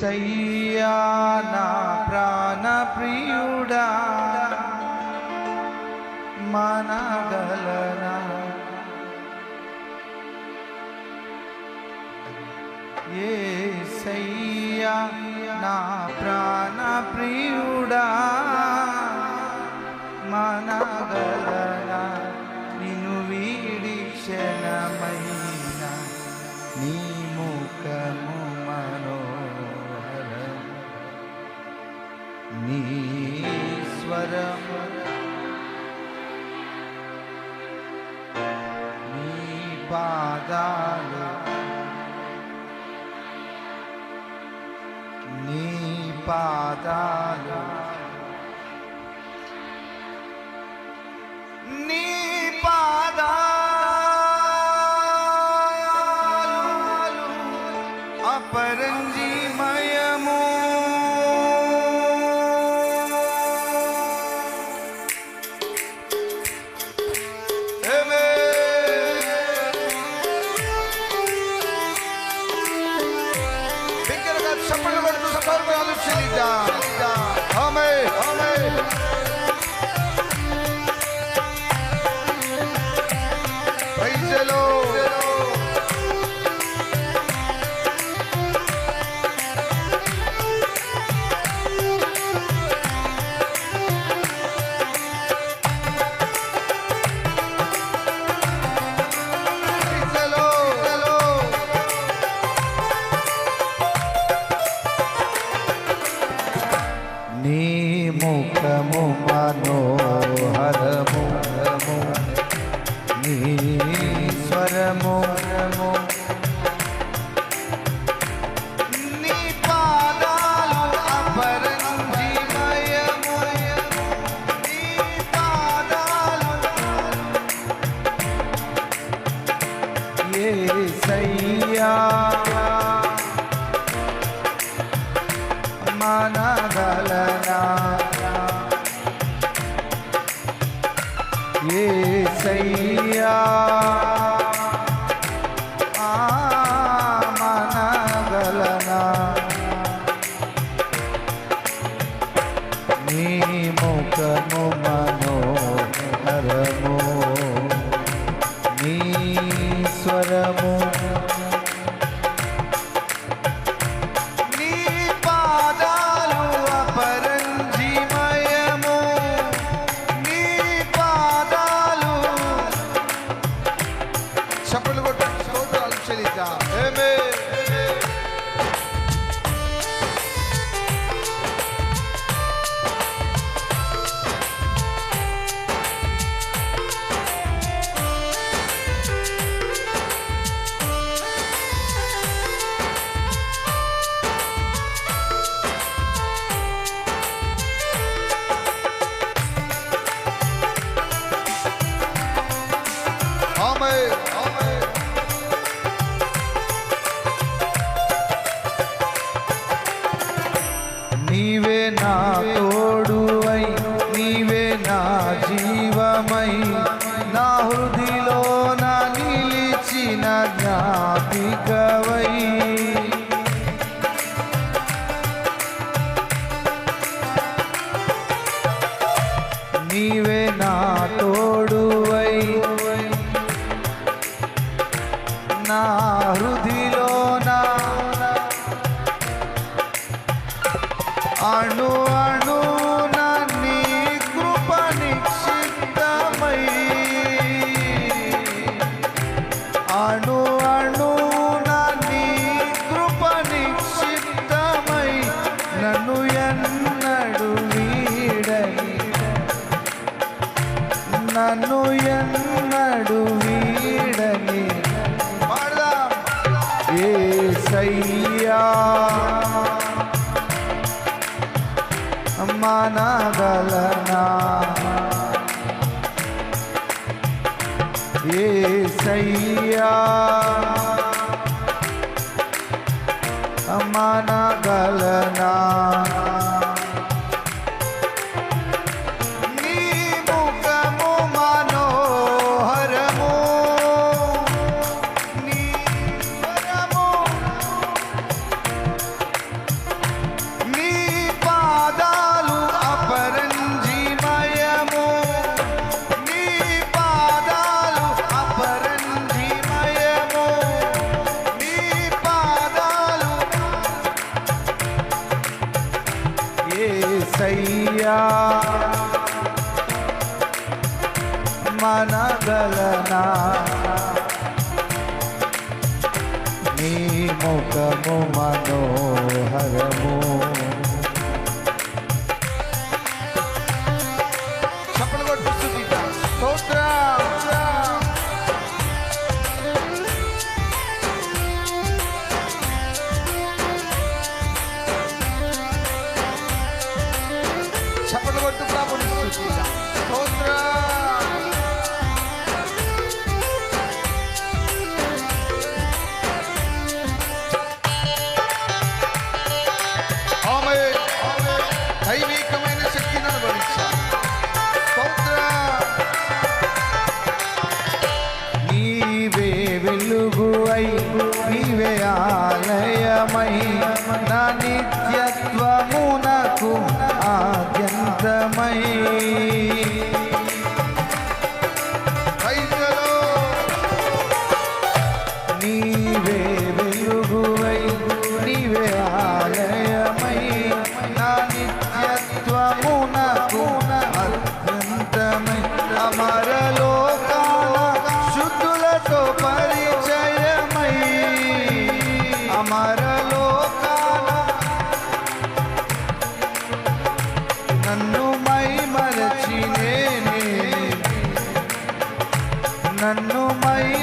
ఏసయ్యా నా ప్రాణ ప్రియుడా. మనగలనా. ఏసయ్యా నా ప్రాణ ప్రియుడా. మనగలనా. నిన్ను వీడి క్షణమైన. నీ పాదాలు నీ పాదాలు నీ పాదాలు అపరంజీ राधा ఏసయ్యా பிகவை ఏసయ్యా అమ్మనగలనా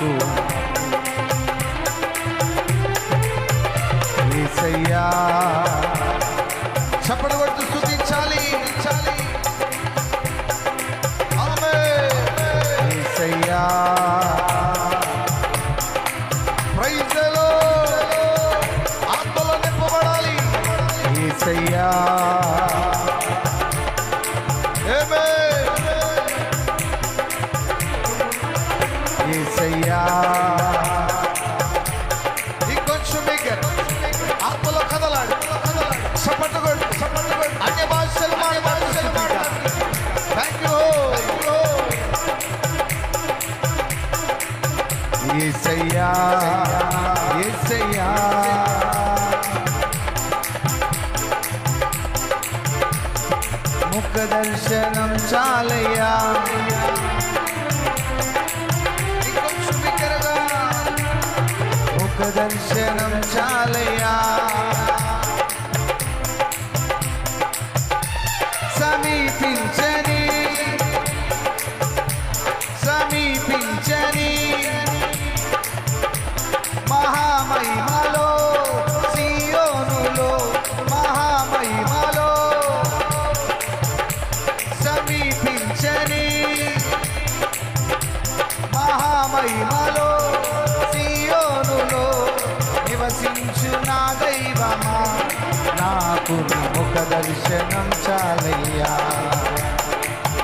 就。ఏసయ్యా ఏసయ్యా. ముఖ దర్శనం చాలయ్యా. ముఖ దర్శనం చాలయ్యా. సమీపించని సమీపించని నా ముఖ దర్శనం చాలయ్యా.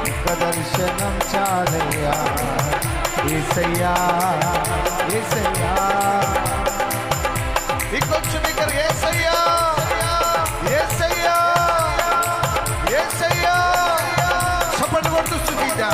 ముఖ దర్శనం చాలయ్యా. ఏసయ్యా ఏసయ్యా. ఇంకొంచెం ఇక్కడ ఏసయ్యా ఏసయ్యా ఏసయ్యా. చప్పటి కొడుతూ స్థుతిద్దా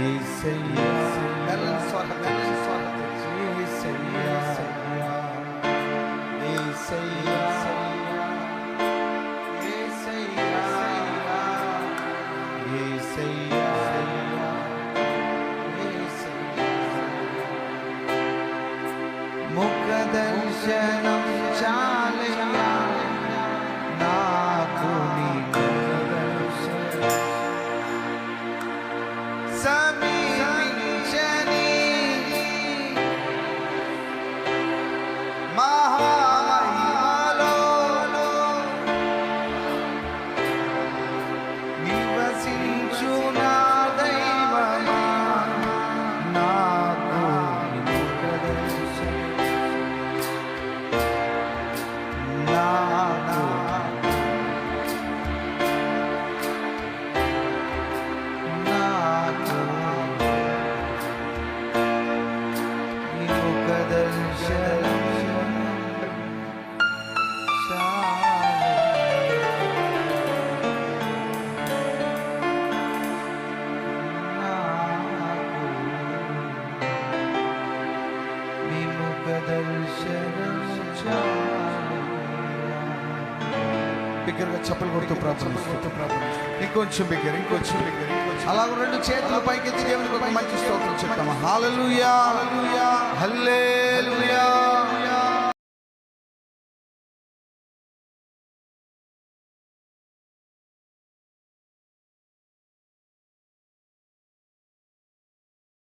ఏసయ్యా మెల్లని బిగ్గరగా చెప్పలు కొడుతూ ప్రార్థన ఇంకొంచెం బిగ్గర ఇంకొంచెం బిగ్గర అలా రెండు చేతుల పైకి ఎత్తి దేవునికి ఒక మంచి స్తోత్రం చెప్తాము? హల్లెలూయా. హల్లెలూయా.